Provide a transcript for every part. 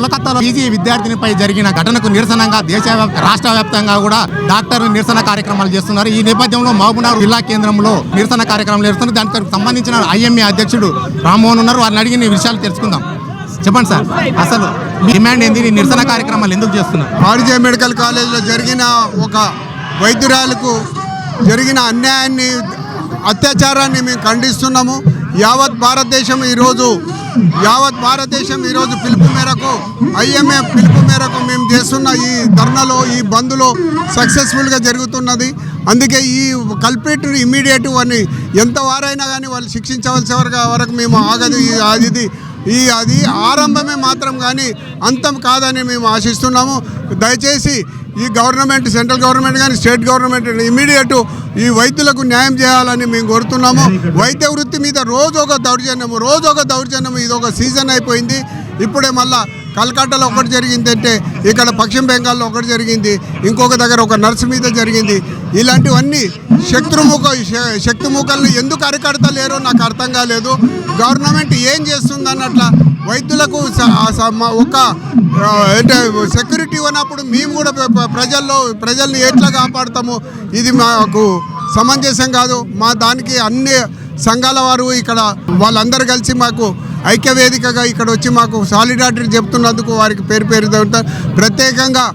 కోలకత్తాలో PG విద్యార్థినిపై జరిగిన ఘటనకు నిరసనగా దేశ రాష్ట్ర వ్యాప్తంగా కూడా డాక్టర్లు నిరసన కార్యక్రమాలు చేస్తున్నారు. ఈ నేపథ్యంలో మహబూబ్నగర్ జిల్లా కేంద్రంలో నిరసన కార్యక్రమాలు చేస్తున్నారు దానికి సంబంధించిన ఐఎంఏ అధ్యక్షుడు రామ్మోహన్ ఉన్నారు. వారిని అడిగిన విషయాలు తెలుసుకుందాం. చెప్పండి సార్ అసలు డిమాండ్ ఏంది? నిరసన కార్యక్రమాలు ఎందుకు చేస్తున్నారు? ఆర్జే మెడికల్ కాలేజ్లో జరిగిన ఒక వైద్యురాలకు జరిగిన అన్యాయాన్ని అత్యాచారాన్ని మేము ఖండిస్తున్నాము. యావత్ భారతదేశం ఈరోజు యావత్ భారతదేశం ఈరోజు పిలుపు మేరకు ఐఎంఏ పిలుపు మేరకు మేము చేస్తున్న ఈ ధర్నలో ఈ బంద్లో సక్సెస్ఫుల్గా జరుగుతున్నది. అందుకే ఈ కల్పిట్ ఇమీడియట్ అని ఎంత వారైనా కానీ వాళ్ళు శిక్షించవలసిన వరకు వరకు మేము ఆగదు. ఈ- అది ఈ అది ఆరంభమే మాత్రం కానీ అంతం కాదని మేము ఆశిస్తున్నాము. దయచేసి ఈ గవర్నమెంట్ సెంట్రల్ గవర్నమెంట్ కానీ స్టేట్ గవర్నమెంట్ ఇమీడియట్ ఈ వైద్యులకు న్యాయం చేయాలని మేము కోరుతున్నాము. వైద్య వృత్తి మీద రోజు ఒక దౌర్జన్యము రోజు ఒక దౌర్జన్యము ఇది ఒక సీజన్ అయిపోయింది. ఇప్పుడే మళ్ళా కలకట్టాలో ఒకటి జరిగింది అంటే ఇక్కడ పశ్చిమ బెంగాల్లో ఒకటి జరిగింది ఇంకొక దగ్గర ఒక నర్సు మీద జరిగింది. ఇలాంటివన్నీ శత్రుముఖ శక్తిముఖల్ని ఎందుకు అరికడతలేరో నాకు అర్థం కాలేదు. గవర్నమెంట్ ఏం చేస్తుంది అన్నట్ల వైద్యులకు ఆ స- మా ఒక అంటే సెక్యూరిటీ ఉన్నప్పుడు మేము కూడా ప్రజల్లో ప్రజల్ని ఎట్లా కాపాడతాము ఇది మాకు సమంజసం కాదు. మా దానికి అన్ని సంఘాల వారు ఇక్కడ వాళ్ళందరూ కలిసి మాకు ఐక్యవేదికగా ఇక్కడ వచ్చి మాకు సాలిడారిటీ చెప్తున్నందుకు వారికి పేరు పేరు ప్రత్యేకంగా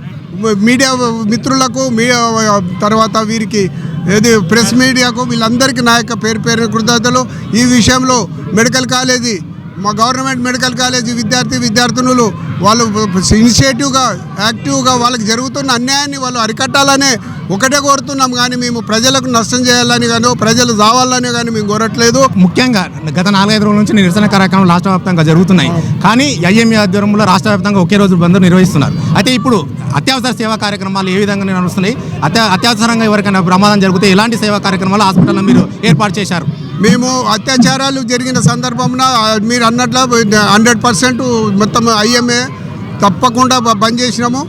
మీడియా మిత్రులకు మీడియా తర్వాత వీరికి ఏది ప్రెస్ మీడియాకు వీళ్ళందరికీ నా యొక్క పేరు పేరు కృతజ్ఞతలు. ఈ విషయంలో మెడికల్ కాలేజీ మా గవర్నమెంట్ మెడికల్ కాలేజీ విద్యార్థి విద్యార్థినులు వాళ్ళు ఇనిషియేటివ్గా యాక్టివ్గా వాళ్ళకి జరుగుతున్న అన్యాయాన్ని వాళ్ళు అరికట్టాలనే ఒకటే కోరుతున్నాం కానీ మేము ప్రజలకు నష్టం చేయాలని కానీ ప్రజలు రావాలని కానీ మేము కోరట్లేదు. ముఖ్యంగా గత నాలుగైదు రోజుల నుంచి నిరసన కార్యక్రమాలు రాష్ట్ర వ్యాప్తంగా జరుగుతున్నాయి. కానీ ఐఎంఏ ఆధ్వర్యంలో రాష్ట్ర వ్యాప్తంగా ఒకే రోజు బంద్ నిర్వహిస్తున్నారు. అయితే ఇప్పుడు అత్యవసర సేవా కార్యక్రమాలు ఏ విధంగా నడుస్తున్నాయి? అత్య అత్యవసరంగా ఎవరికైనా ప్రమాదం జరిగితే ఎలాంటి సేవా కార్యక్రమాలు హాస్పిటల్లో మీరు ఏర్పాటు చేశారు? మేము అత్యాచారాలు జరిగిన సందర్భంన మీరు అన్నట్ల హండ్రెడ్ పర్సెంట్ మొత్తం ఐఎంఏ తప్పకుండా బంద్ చేసినాము.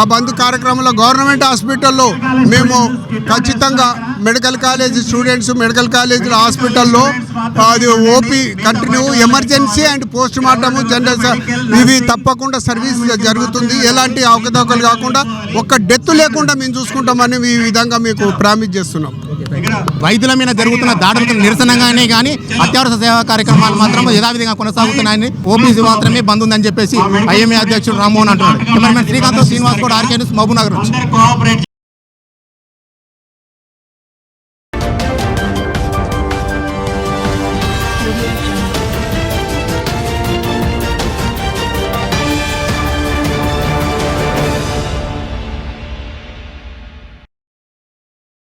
ఆ బంద్ కార్యక్రమంలో గవర్నమెంట్ హాస్పిటల్లో మేము ఖచ్చితంగా medical college students medical college హాస్పిటల్లో అది OP continue emergency and post mortem general ఇవి తప్పకుండా సర్వీస్ జరుగుతుంది. ఎలాంటి అవకతవకలు కాకుండా ఒక్క డెత్ లేకుండా మేము చూసుకుంటామని ఈ విధంగా మీకు ప్రామిస్ చేస్తున్నాం. వైద్యుల మీద జరుగుతున్న దాడులకు నిరసనగానే కానీ అత్యవసర సేవా కార్యక్రమాలు మాత్రం యథావిధిగా కొనసాగుతున్నాయని ఓపీసీ మాత్రమే బంద్ ఉందని చెప్పేసి ఐఎంఏ అధ్యక్షుడు రామ్మోహన్ అంటున్నాడు. కెమెరామెన్ శ్రీకాంత్ శ్రీనివాస్ కూడా ఆర్కే న్యూస్ మహబూబ్ నగర్ నుంచి